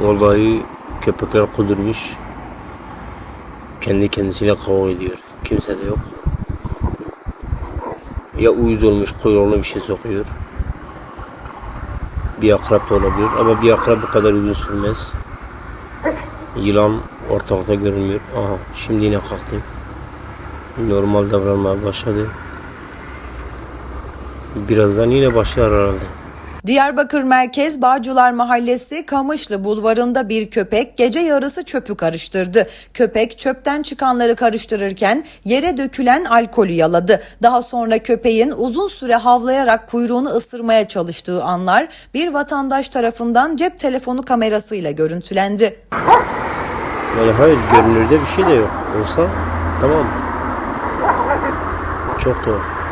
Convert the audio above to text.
Vallahi köpekler kudurmuş. Kendi kendisiyle kavga ediyor. Kimse de yok. Ya uyuz olmuş kuyruğuna bir şey sokuyor. Bir akrep de olabilir ama bir akrep bu kadar uzun sürmez. Yılan ortalıkta görünmüyor. Aha şimdi yine kalktı. Normal davranmaya başladı. Birazdan yine başlar herhalde. Diyarbakır Merkez Bağcılar Mahallesi Kamışlı Bulvarı'nda bir köpek gece yarısı çöpü karıştırdı. Köpek çöpten çıkanları karıştırırken yere dökülen alkolü yaladı. Daha sonra köpeğin uzun süre havlayarak kuyruğunu ısırmaya çalıştığı anlar bir vatandaş tarafından cep telefonu kamerasıyla görüntülendi. Yani hayır görünürde bir şey de yok. Olsa tamam. Çok tuhaf.